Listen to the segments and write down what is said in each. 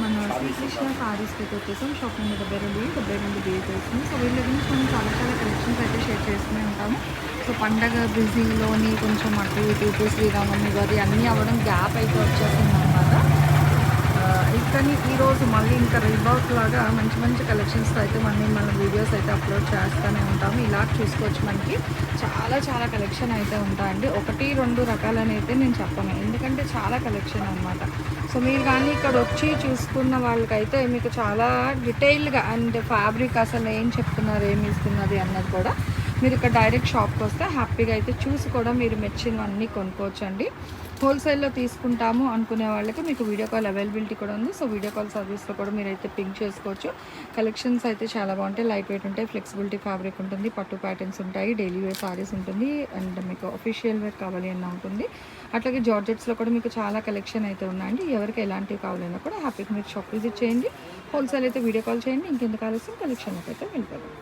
మన శ్రీకృష్ణ సారీస్కి అయితే వచ్చేసాం. షాప్ నెంబర్ డెబ్బై రెండు డెబ్బై రెండు బిఏ చేస్తుంది సో వీళ్ళ గురించి మనం చాలా చాలా కలెక్షన్స్ అయితే షేర్ చేస్తూనే ఉంటాము. సో పండగ బిజీలోని కొంచెం అటు ఇటు ఇటు శ్రీరామనవమి గారి అన్నీ అవ్వడం గ్యాప్ అయితే వచ్చేసింది అనమాట కానీ ఈరోజు మళ్ళీ ఇంకా రీబాక్ లాగా మంచి మంచి కలెక్షన్స్తో అయితే మళ్ళీ మన వీడియోస్ అయితే అప్లోడ్ చేస్తూనే ఉంటాము. ఇలా చూసుకోవచ్చు మనకి. చాలా చాలా కలెక్షన్ అయితే ఉంటాయండి. ఒకటి రెండు రకాలని అయితే నేను చెప్పను. ఎందుకంటే చాలా కలెక్షన్ అనమాట సో మీరు కానీ ఇక్కడ వచ్చి చూసుకున్న వాళ్ళకైతే మీకు చాలా డీటెయిల్గా అండ్ ఫ్యాబ్రిక్ అసలు ఏం చెప్తున్నారు ఏమి ఇస్తున్నది అన్నది కూడా మీరు ఇక్కడ డైరెక్ట్ షాప్కి వస్తే హ్యాపీగా అయితే చూసి కూడా మీరు మెచ్చినవన్నీ కొనుక్కోవచ్చు అండి హోల్సేల్లో తీసుకుంటాము అనుకునే వాళ్ళకి మీకు వీడియో కాల్ అవైలబిలిటీ కూడా ఉంది. సో వీడియో కాల్ సర్వీస్లో కూడా మీరు అయితే పింక్ చేసుకోవచ్చు. కలెక్షన్స్ అయితే చాలా బాగుంటాయి. లైట్ వెయిట్ ఉంటాయి ఫ్లెక్సిబిలిటీ ఫ్యాబ్రిక్ ఉంటుంది పట్టు ప్యాటర్న్స్ ఉంటాయి డైలీ వేర్ సారీస్ ఉంటుంది అండ్ మీకు అఫీషియల్ వేర్ కావాలి అన్న ఉంటుంది. అట్లాగే జార్జెట్స్లో కూడా మీకు చాలా కలెక్షన్ అయితే ఉన్నాయండి. ఎవరికి ఎలాంటివి కావాలన్నా కూడా హ్యాపీగా మీరు షాప్ విజిట్ చేయండి. హోల్సేల్ అయితే వీడియో కాల్ చేయండి. ఇంకెందుకు ఆలస్యం? కలెక్షన్కి అయితే వెళ్ళిపోదాం.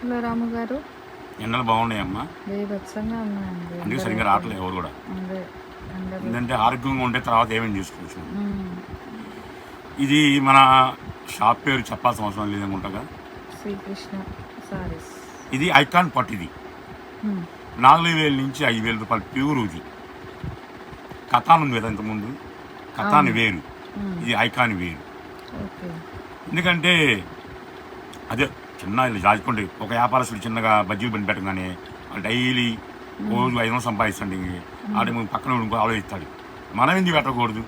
హలో రాము గారు. ఎండలు బాగున్నాయమ్మా. అందుకే సరిగ్గా రావట్లేదు ఎవరు కూడా. ఎందుకంటే ఆరోగ్యంగా ఉంటే తర్వాత ఏమేమి చేసుకోవచ్చు. ఇది మన షాప్ పేరు చెప్పాల్సిన అవసరం లేదనుకుంటాగా శ్రీకృష్ణ సారీస్. ఇది ఐకాన్ పట్టు ఇది. నాలుగు వేల నుంచి ఐదు వేల రూపాయలు ప్యూర్ ఇది. కథాన్ ఉంది కదా ఇంతకుముందు కథాన్ వేరు. ఇది ఐకాన్ వేరు. ఎందుకంటే అదే చిన్న ఇలా రాజుకోండి ఒక వ్యాపారస్తుడు చిన్నగా బజ్జీలు బండి పెట్టగానే డైలీ రోజు ఐదు వందలు సంపాదిస్తాడు ఆడ పక్కన ఇంకో ఆలోచిస్తాడు. మనం ఎందుకు పెట్టకూడదు.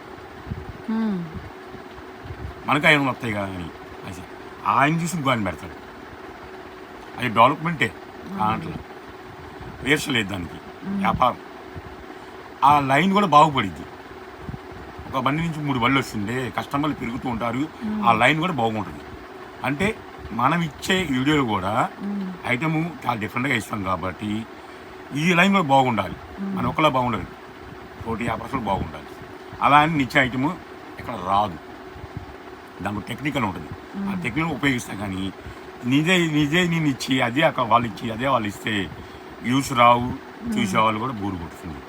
మనకు ఆయన వస్తాయి కదా అని. అది ఆయన చూసి ఇంకో ఆయన పెడతాడు. అది డెవలప్మెంటే దాంట్లో. వేర్స్ లేదు దానికి. వ్యాపారం. ఆ లైన్ కూడా బాగుపడిద్ది. ఒక బండి నుంచి మూడు బళ్ళు వస్తుండే కస్టమర్లు పెరుగుతూ ఉంటారు. ఆ లైన్ కూడా బాగుంటుంది. అంటే మనం ఇచ్చే వీడియోలు కూడా. ఐటము చాలా డిఫరెంట్గా ఇస్తాం కాబట్టి ఈ లైన్ కూడా బాగుండాలి. మన ఒకలా బాగుండాలి తోటి వ్యాపారస్తులు బాగుండాలి. అలా అని నిచ్చే ఐటము ఇక్కడ రాదు. దానికి టెక్నికల్ ఉంటుంది. ఆ టెక్నికల్ ఉపయోగిస్తాం కానీ నిజే నిజే నేను ఇచ్చి అదే అక్కడ వాళ్ళు ఇచ్చి అదే వాళ్ళు ఇస్తే యూస్ రావు. చూసే వాళ్ళు కూడా బోరు కొడుతుంది.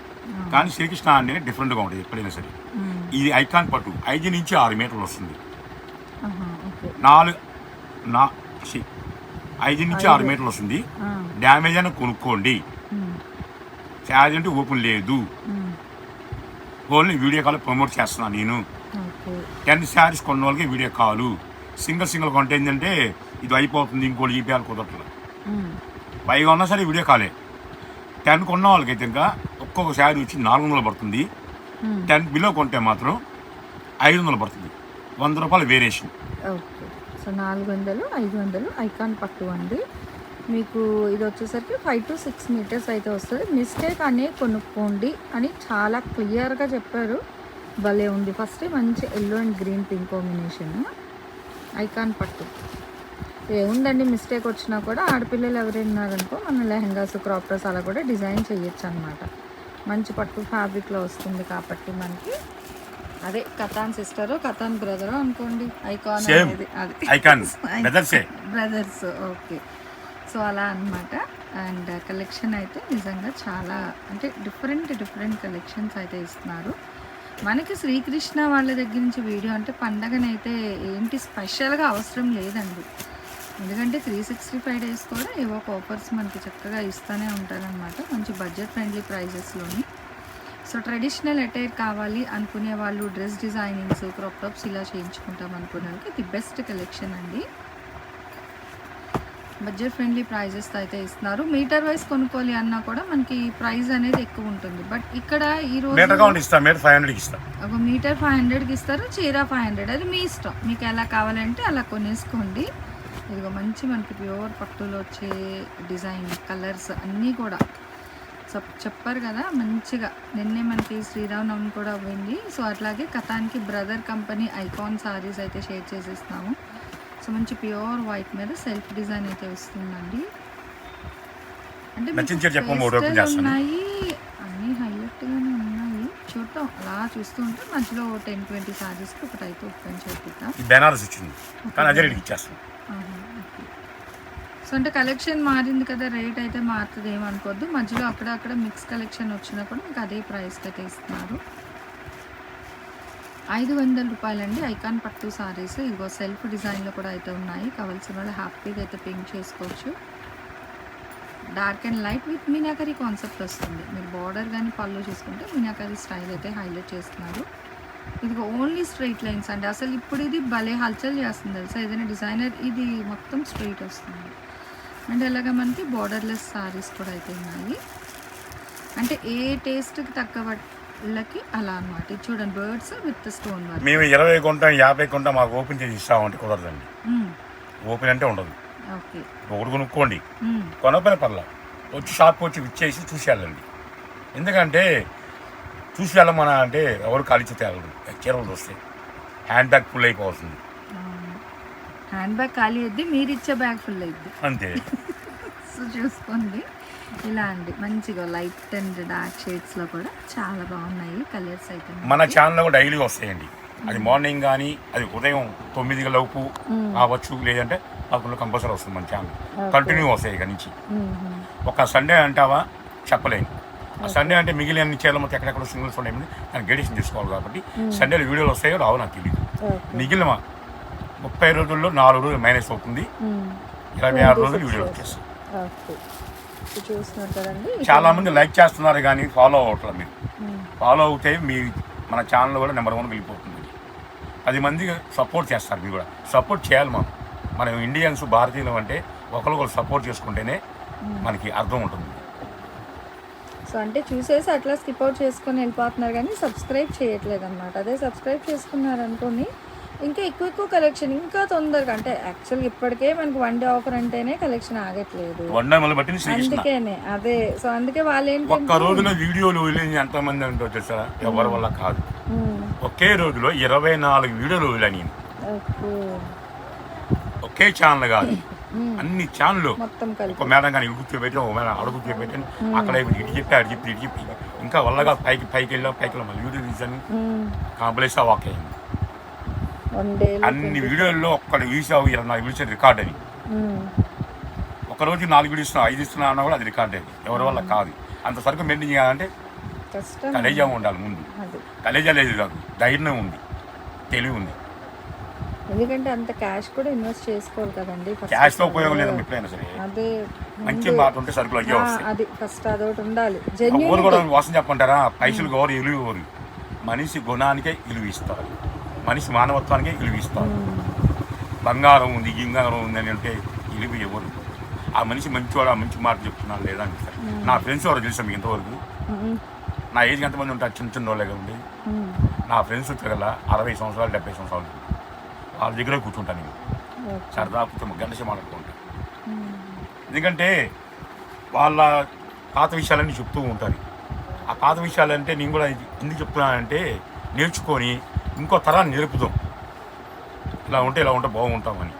కానీ శ్రీకృష్ణ అనేది డిఫరెంట్గా ఉంటుంది ఎప్పుడైనా సరే. ఇది ఐకాన్ పట్టు. ఐదు నుంచి ఆరు మీటర్లు వస్తుంది. నాలుగు నా ఐదు నుంచి ఆరు మీటర్లు వస్తుంది. డ్యామేజ్ అయినా కొనుక్కోండి. ఛార్జ్ అంటే ఓపెన్ లేదు. ఓన్లీ వీడియో కాల్ ప్రమోట్ చేస్తున్నాను నేను. టెన్ శారీస్ కొన్న వాళ్ళకి వీడియో కాల్. సింగిల్ సింగిల్ కొంటే ఏంటంటే ఇది అయిపోతుంది ఇంకోటి ఈపీఆర్ కుదరట్లేదు. పైగా ఉన్నా సరే వీడియో కాలే. టెన్ కొన్న వాళ్ళకైతే ఇంకా ఒక్కొక్క శారీ వచ్చి నాలుగు వందలు పడుతుంది. టెన్ బిలో కొంటే మాత్రం ఐదు వందలు పడుతుంది. వంద రూపాయలు వేరియేషన్. సో నాలుగు వందలు ఐదు వందలు ఐకాన్ పట్టు అండి. మీకు ఇది వచ్చేసరికి ఫైవ్ టు సిక్స్ మీటర్స్ అయితే వస్తుంది. మిస్టేక్ అనే కొనుక్కోండి అని చాలా క్లియర్గా చెప్పారు. భలే ఉంది. ఫస్ట్ మంచి yellow and green pink combination. Icon పట్టు. ఏముందండి మిస్టేక్ వచ్చినా కూడా ఆడపిల్లలు ఎవరైనా మన లెహంగాస్ క్రాప్ డ్రెస్ అలా కూడా డిజైన్ చేయొచ్చు అనమాట మంచి పట్టు ఫ్యాబ్రిక్లో వస్తుంది కాబట్టి మనకి. అదే కథాన్ సిస్టర్ కథాన్ బ్రదర్ అనుకోండి. ఐకాన్. అనేది అది. బ్రదర్సే బ్రదర్స్ ఓకే సో అలా అన్నమాట. అండ్ కలెక్షన్ అయితే నిజంగా చాలా అంటే డిఫరెంట్ డిఫరెంట్ కలెక్షన్స్ అయితే ఇస్తున్నారు. మనకి శ్రీకృష్ణ వాళ్ళ దగ్గర నుంచి వీడియో అంటే పండగనైతే ఏంటి స్పెషల్గా అవసరం లేదండి. ఎందుకంటే త్రీ సిక్స్టీ ఫైవ్ డేస్ కూడా ఏవో ఒక ఆఫర్స్ మనకి చక్కగా ఇస్తూనే ఉంటారనమాట మంచి బడ్జెట్ ఫ్రెండ్లీ ప్రైజెస్లోని సో ట్రెడిషనల్ అటైర్ కావాలి అనుకునే వాళ్ళు డ్రెస్ డిజైనింగ్స్ క్రాప్ టాప్స్ ఇలా చేయించుకుంటాం అనుకునే వాళ్ళకి ది బెస్ట్ కలెక్షన్ అండి. బడ్జెట్ ఫ్రెండ్లీ ప్రైజెస్ అయితే ఇస్తున్నారు. మీటర్ వైజ్ కొనుక్కోవాలి అన్నా కూడా మనకి ప్రైస్ అనేది ఎక్కువ ఉంటుంది. బట్ ఇక్కడ ఈ రోజు ఒక మీటర్ ఫైవ్ హండ్రెడ్కి ఇస్తారు. చీర ఫైవ్ హండ్రెడ్ అది మీ ఇష్టం. మీకు ఎలా కావాలంటే అలా కొనేసుకోండి. ఇదిగో మంచి మనకి ప్యూర్ పట్టులో వచ్చే డిజైన్ కలర్స్ అన్నీ కూడా. చెప్పారు కదా మంచిగా. నిన్నే మనకి శ్రీరామనవమి కూడా అవ్వింది సో అట్లాగే కథానికి బ్రదర్ కంపెనీ ఐకాన్ సారీస్ అయితే షేర్ చేసేస్తాము సో మంచి ప్యూర్ వైట్ మీద సెల్ఫ్ డిజైన్ అయితే వస్తుందండి. అంటే. ఉన్నాయి. అన్నీ హైలైట్గానే ఉన్నాయి. చూద్దాం. అలా చూస్తుంటే మధ్యలో టెన్ ట్వంటీ సారీస్కి ఒకటి అయితే ఓపెన్ చేపిద్దాం. బెనారస్ కానీ అదే ఇచ్చేస్తాం. సో అంటే కలెక్షన్ మారింది కదా రేట్ అయితే మారుతుంది ఏమనుకోవద్దు. మధ్యలో అక్కడ అక్కడ మిక్స్ కలెక్షన్ వచ్చినా కూడా మీకు అదే ప్రైస్కి అయితే ఇస్తున్నారు. ఐదు వందల రూపాయలండి ఐకాన్ పట్టు సారీస్ ఇదిగో సెల్ఫ్ డిజైన్లో కూడా అయితే ఉన్నాయి. కావాల్సిన వాళ్ళు హ్యాపీగా అయితే పింక్ చేసుకోవచ్చు. Dark and light with meenakari concept వస్తుంది. మీరు బార్డర్ కానీ పళ్ళు చూసుకుంటే మీనాకరీ స్టైల్ అయితే హైలైట్ చేస్తున్నారు. ఇది ఓన్లీ స్ట్రైట్ లైన్స్ అండి. అసలు ఇప్పుడు ఇది భలే హల్చల్ చేస్తుంది తెలుసా? ఏదైనా డిజైనర్ ఇది మొత్తం స్ట్రైట్ వస్తుంది. అండ్ అలాగే మనకి బార్డర్లెస్ సారీస్ కూడా అయితే ఉన్నాయి. అంటే ఏ టేస్ట్కి తగ్గ వాళ్ళకి అలా అన్నమాట. ఇది చూడండి బర్డ్స్ విత్ స్టోన్ వర్క్ మేము ఇరవై కొంటాం యాభై కొంటాం మాకు ఓపెన్ చేసి ఇస్తామంటే కుదరదండి. ఓపెన్ అంటే ఉండదు. ఓకే. ఒకటి కొనుక్కోండి. కొనపైన పర్లా వచ్చి షాప్కి వచ్చి ఇచ్చేసి చూసి వెళ్ళండి. ఎందుకంటే చూసి వెళ్ళమన అంటే ఎవరు ఖాళీ చేతి వెళ్ళరు. చీరలు వస్తాయి హ్యాండ్ బ్యాగ్ ఫుల్ అయిపోతుంది. హ్యాండ్ బ్యాగ్ ఖాళీ అయింది మీరు ఇచ్చే బ్యాగ్ ఫుల్ అయింది అంతే. సో చూసుకోండి. ఇలా అండి మంచిగా లైట్ అండ్ డార్క్ షేడ్స్లో కూడా చాలా బాగున్నాయి కలర్స్ అయితే మన ఛానల్లో కూడా డైలీ వస్తాయండి. అది మార్నింగ్ కానీ అది ఉదయం తొమ్మిది లోపు కావచ్చు లేదంటే పదకొండు కంపల్సరీ వస్తుంది మన ఛానల్ కంటిన్యూ వస్తాయి ఇక నుంచి. ఒక సండే అంటావా? చెప్పలేను. ఆ సండే అంటే మిగిలిన చీరలు మొత్తం ఎక్కడెక్కడ సింగిల్స్ ఉన్నాయి దాన్ని గడిషన్ చేసుకోవాలి కాబట్టి సండేలో వీడియోలు వస్తాయో రావు నాకు తెలియదు మిగిలిన ముప్పై రోజుల్లో నాలుగు రోజులు మైనస్ అవుతుంది. ఇరవై ఆరు రోజులు వచ్చేస్తాయి ఓకే. చూస్తున్నారు కదండి. చాలా మంది లైక్ చేస్తున్నారు కానీ ఫాలో అవ్వట్లేదు మీరు. ఫాలో అవుతే మీ మన ఛానల్ కూడా నెంబర్ వన్ వెళ్ళిపోతుంది. పది మంది సపోర్ట్ చేస్తారు మీరు కూడా. సపోర్ట్ చేయాలి మనం. మనం ఇండియన్స్ భారతీయులు అంటే ఒకరికొకరు సపోర్ట్ చేసుకుంటేనే మనకి అర్థం ఉంటుంది. సో అంటే చూసేసి అట్లా స్కిప్ అవుట్ చేసుకొని వెళ్ళిపోతున్నారు కానీ సబ్స్క్రైబ్ చేయట్లేదు అనమాట అదే సబ్స్క్రైబ్ చేసుకున్నారు అనుకోని ఇంకా ఎక్కువ ఎక్కువ కలెక్షన్ ఇంకా తొందరగా. అంటే యాక్చువల్గా ఇప్పటికే మనకి వన్ డే ఆఫర్ అంటేనే కలెక్షన్ ఆగట్లేదు. వండ మొదలు బట్టి శ్రీకృష్ణ. అందుకేనే అదే. సో అందుకే వాళ్ళు ఒక్క ఏంటంటే రోజులో వీడియోలు వదిలేని ఎంతమంది ఉంటో తెలుసా? ఎవరి వల్ల కాదు. ఒకే రోజులో ఇరవై నాలుగు వీడియోలు వదిలే నేను. ఓకే. ఒకే ఛానల్ కాదు. అన్ని కలిపి. ఒక మేడం కానీ ఇటు కూర్చోబెట్టి ఒక మేడం అడుగు కూర్చోబెట్టి అక్కడ ఇటు చెప్పి అటు చెప్పి ఇటు చెప్పి. ఇంకా వల్లగా పైకి పైకి వెళ్ళాం పైకి వెళ్ళాం మళ్ళీ వీడియో తీసాను కాంప్లెక్స్ వాక్ అయింది వన్ డే అన్ని వీడియోల్లో ఒక్కటి వీసావు ఇరవై నాలుగు వీడియోస్ రికార్డ్ అని. ఒక రోజు నాలుగు వీడియోస్ ఐదు ఇస్తున్నా అన్నా కూడా అది రికార్డ్ అయింది ఎవరి వల్ల కాదు. అంత సరుకు మెయింటైన్ చేయాలంటే కలేజా ఉండాలి ముందు. అది. కలేజా లేదు కాదు ధైర్యం ఉంది తెలివి ఉంది. ఎందుకంటే అంత క్యాష్ కూడా ఇన్వెస్ట్ చేసుకోవాలి కదండి of all. ఉపయోగం లేదు ఎప్పుడైనా సరే. అదే మంచి మాట ఉంటే సరుకులు అయ్యే అది ఫస్ట్ అదొకటి ఉండాలి. జెన్యున్ కూడా వాసన చెప్పంటారా పైసలు గౌరు ఇలువ ఇవ్వరు మనిషి గుణానికే ఇలువ ఇస్తారు. మనిషి మానవత్వానికే ఇలువ ఇస్తారు. బంగారం ఉంది గింగారం ఉంది అని అంటే ఇలువ ఇవ్వరు ఆ మనిషి మంచివాడు ఆ మంచి మాట చెప్తున్నాను లేదా అని చెప్తారు నా ఫ్రెండ్స్ ఎవరు తెలుసా మీకు ఇంతవరకు? నా ఏజ్ ఎంతమంది ఉంటారు? చిన్న చిన్న వాళ్ళే ఉంది నా ఫ్రెండ్స్ వచ్చారు కదా అరవై సంవత్సరాలు డెబ్బై సంవత్సరాలు వాళ్ళ దగ్గర కూర్చుంటాను నేను. సరదా కూర్చొని గంట సేపు మాట్లాడుకుంటాను ఎందుకంటే వాళ్ళ పాత విషయాలన్నీ చెప్తూ ఉంటారు. ఆ పాత విషయాలంటే నేను కూడా ఎందుకు చెప్తున్నానంటే నేర్చుకొని ఇంకో తరాన్ని నేర్పుదాం. ఇలా ఉంటే ఇలా ఉంటే బాగుంటామని.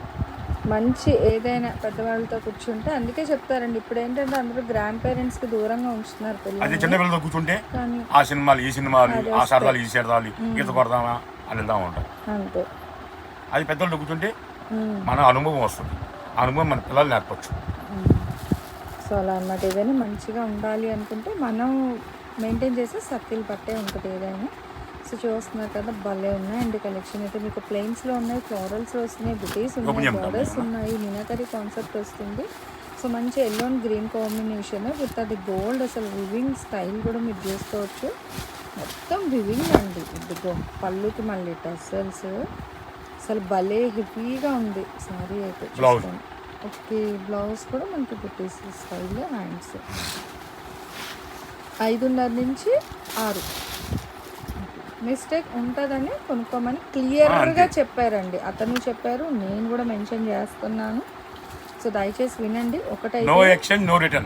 మంచి ఏదైనా పెద్దవాళ్ళతో కూర్చుంటే అందుకే చెప్తారండి. ఇప్పుడు ఏంటంటే అందరూ గ్రాండ్ పేరెంట్స్కి దూరంగా ఉంచుతున్నారు అదే పిల్లలు చిన్నపిల్లలతో కూర్చుంటే ఆ సినిమాలు ఈ సినిమాలు ఆ. సరదాలు ఈ సరదాలు ఈత కొడదామా అని వెళ్దాం ఉంటారు అంతే. అది పెద్దలతో కూర్చుంటే. మన అనుభవం వస్తుంది. ఆ అనుభవం మన పిల్లలు నేర్పచ్చు. సో అలా అన్నమాట. ఏదైనా మంచిగా ఉండాలి అనుకుంటే మనం మెయింటైన్ చేసే సర్కిల్ పట్టే ఉంటుంది ఏదైనా. సో చూస్తున్నారు కదా భలే ఉన్నాయండి కలెక్షన్ అయితే మీకు ప్లెయిన్స్లో ఉన్నాయి ఫ్లోరల్స్ వస్తున్నాయి బుటీస్ ఉన్నాయి. బార్డర్స్ ఉన్నాయి మీనాకరీ కాన్సెప్ట్ వస్తుంది. సో మంచి yellow and green combination with అది గోల్డ్ అసలు వివింగ్ స్టైల్ కూడా మీరు చూసుకోవచ్చు. మొత్తం వివింగ్ అండి. ఇదిగో పళ్ళుకి మళ్ళీ టసల్స్ అసలు భలే హెవీగా ఉంది సారీ అయితే. ఓకే బ్లౌజ్ కూడా మనకి బుట్టీస్ స్టైల్ హ్యాండ్స్ ఐదున్నర నుంచి ఆరు. మిస్టేక్ ఉంటుందని కొనుక్కోమని క్లియర్గా చెప్పారండి. అతను చెప్పారు నేను కూడా మెన్షన్ చేస్తున్నాను. సో దయచేసి వినండి. నో ఒకటైతే ఎక్స్చేంజ్ నో రిటర్న్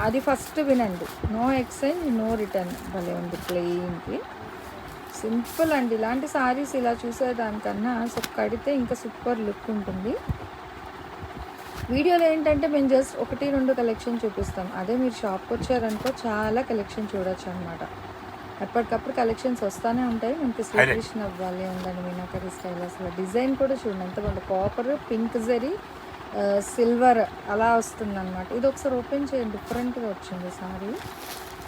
అది ఫస్ట్ వినండి. నో ఎక్స్చేంజ్ నో రిటర్న్ భలే ఉంది ప్లెయిన్కి సింపుల్ అండి. ఇలాంటి సారీస్ ఇలా చూసేదానికన్నా సో కడితే ఇంకా సూపర్ లుక్ ఉంటుంది. వీడియోలో ఏంటంటే మేము జస్ట్ ఒకటి రెండు కలెక్షన్ చూపిస్తాం. అదే మీరు షాప్కి వచ్చారనుకో చాలా కలెక్షన్ చూడొచ్చు అనమాట ఎప్పటికప్పుడు కలెక్షన్స్ వస్తూనే ఉంటాయి. మనకి సెలబ్రేషన్ అవ్వాలి ఉందండి మీనాకరీ స్టైల్ అసలు డిజైన్ కూడా చూడండి ఎంత బాగుంది. కాపర్ పింక్ జరీ సిల్వర్ అలా వస్తుంది అనమాట ఇది ఒకసారి ఓపెన్ చేయండి. డిఫరెంట్గా వచ్చింది సారీ.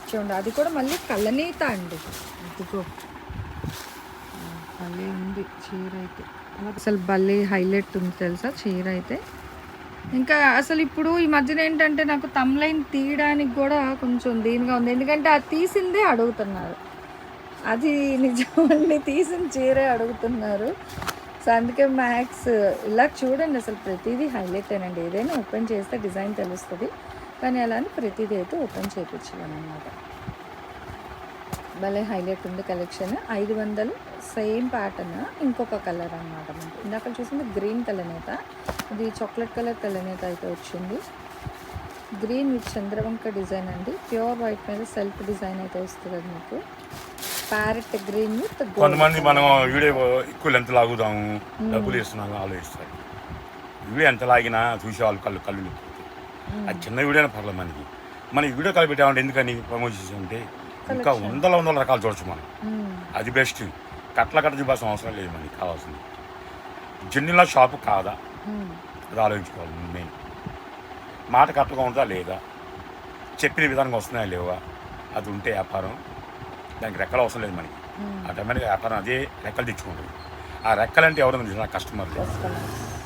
చూడండి అది కూడా మళ్ళీ కళ్ళనీత అండి. ఇదిగో. భలే ఉంది చీర అయితే. అసలు భలే హైలైట్ ఉంది తెలుసా? చీర అయితే. ఇంకా అసలు ఇప్పుడు ఈ మధ్యన ఏంటంటే నాకు తమ్లైన్ తీయడానికి కూడా కొంచెం దీనిగా ఉంది. ఎందుకంటే అది తీసిందే అడుగుతున్నారు. అది నిజమండి తీసిన చీరే అడుగుతున్నారు. సో అందుకే మ్యాక్స్ ఇలా చూడండి అసలు ప్రతిదీ హైలైట్ అండి ఏదైనా ఓపెన్ చేస్తే డిజైన్ తెలుస్తుంది. కానీ అలా అని ప్రతిదీ అయితే ఓపెన్ చేయించాను అనమాట భలే హైలైట్ ఉంది కలెక్షన్ ఐదు వందలు సేమ్ ప్యాటర్న్ ఇంకొక కలర్ అన్నమాట. ఇందాక చూసింది గ్రీన్ కలర్ అయితే ఇది చాక్లెట్ కలర్ కలనేత అయితే వచ్చింది. గ్రీన్ విత్ చంద్రవంక డిజైన్ అండి. ప్యూర్ వైట్ మీద సెల్ఫ్ డిజైన్ అయితే వస్తుంది అది మీకు ప్యారెట్ గ్రీన్ విత్ కొంతమంది మనం వీడియో ఎక్కువ లెంత్ లాగుదాము డబ్బులు ఇస్తున్నాము ఆలోచిస్తారు. వీడియో ఎంత లాగినా చూసే వాళ్ళు కళ్ళు కళ్ళు. అది చిన్న వీడియో పర్లేదు మనకి. మన ఈ వీడియో కలిపి పెట్టామంటే ఎందుకని ప్రమోషన్ అంటే ఇంకా వందల వందల రకాలు చూడొచ్చు మనం. అది బెస్ట్ కట్ల కట్ట చూపాల్సిన అవసరం లేదు మనకి కావాల్సింది. జెన్యున్ల షాపు కాదా? ఆలోచించుకోవాలి మెయిన్. మాట కరెక్ట్గా ఉందా లేదా? చెప్పిన విధానంగా వస్తున్నాయా లేవా? అది ఉంటే వ్యాపారం. దానికి రెక్కలు అవసరం లేదు మనకి. ఆటోమేటిక్గా వ్యాపారం అదే రెక్కలు తెచ్చుకుంటుంది ఆ రెక్కలంటే ఎవరు తెలిసిన కస్టమర్లు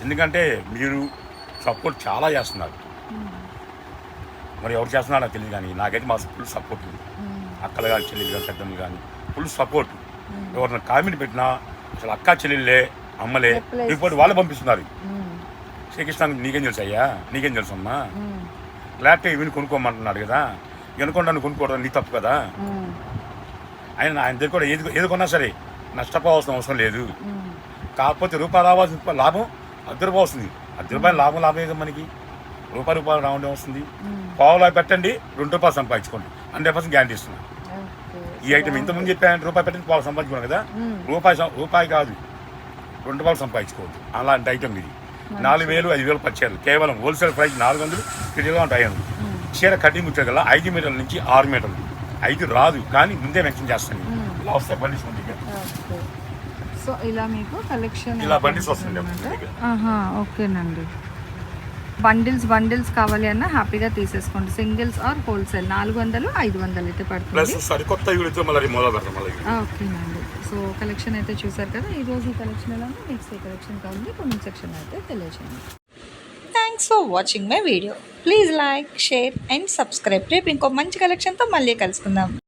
ఎందుకంటే మీరు సపోర్ట్ చాలా చేస్తున్నారు. మరి ఎవరు చేస్తున్నారో తెలియదు కానీ నాకైతే మా ఫుల్ సపోర్ట్ ఉంది. అక్కలు కానీ చెల్లెలు కానీ పెద్దలు కానీ ఫుల్ సపోర్ట్. ఎవరైనా కామెంట్ పెట్టినా అసలు అక్క చెల్లెళ్ళే అమ్మలే. రిపోర్ట్ వాళ్ళు పంపిస్తున్నారు. శ్రీకృష్ణ నీకేం తెలుసు అయ్యా? నీకేం తెలుసు అమ్మా? లేకపోతే ఇవి కొనుక్కోమంటున్నాడు కదా. కొనుక్కోండి కొనుక్కోవడం నీ తప్పు కదా. ఆయన ఆయన దగ్గర కూడా ఏది ఏది కొన్నా సరే నష్టపోవాల్సిన అవసరం లేదు. కాకపోతే రూపాయి రావాల్సిన లాభం అర్ధ రూపాయి వస్తుంది. అర్ధ రూపాయలు లాభం లాభం ఏదో మనకి? రూపాయి రూపాయలు రావడం వస్తుంది. పావులా పెట్టండి రెండు రూపాయలు సంపాదించుకోండి. హండ్రెడ్ పర్సెంట్ గ్యారంటీ ఇస్తున్నాను ఈ ఐటమ్ ఇంతకుముందు చెప్పాను రూపాయి పెట్టండి పావు సంపాదించుకున్నాను కదా. రూపాయి రూపాయి కాదు. రెండు రూపాయలు సంపాదించుకోవద్దు. అలాంటి ఐటమ్ ఇది. నాలుగు వేలు ఐదు వేలు పచ్చారు కేవలం హోల్సేల్ ప్రైస్ నాలుగు వందలు కిటిలో ఉంటాయి ఐదు వందలు. చీర కటింగ్ వచ్చే గల ఐదు మీటర్ల నుంచి ఆరు మీటర్లు. ఐదు రాదు కానీ ముందే మెన్షన్ చేస్తాను ఇలా వస్తే బండిస్ ఉంది ఇక. సో ఇలా మీకు కలెక్షన్ ఇలా బండిస్ వస్తుంది ఓకేనండి. బండిల్స్ బండిల్స్ కావాలి అన్న హ్యాపీగా తీసేసుకోండి. సింగిల్స్ ఆర్ హోల్సేల్ నాలుగు వందలు ఐదు వందలు అయితే పడుతుంది. సరికొత్త ఓకేనండి. సో కలెక్షన్ అయితే చూసారు కదా ఈ రోజు ఈ కలెక్షన్ ఎలా ఉంది నెక్స్ట్ ఏ కలెక్షన్ కావాలి. కొన్ని సెక్షన్ అయితే తెలియజేయండి. Thanks for watching my video please like share and subscribe రేపు ఇంకో మంచి కలెక్షన్తో మళ్ళీ కలుసుకుందాం.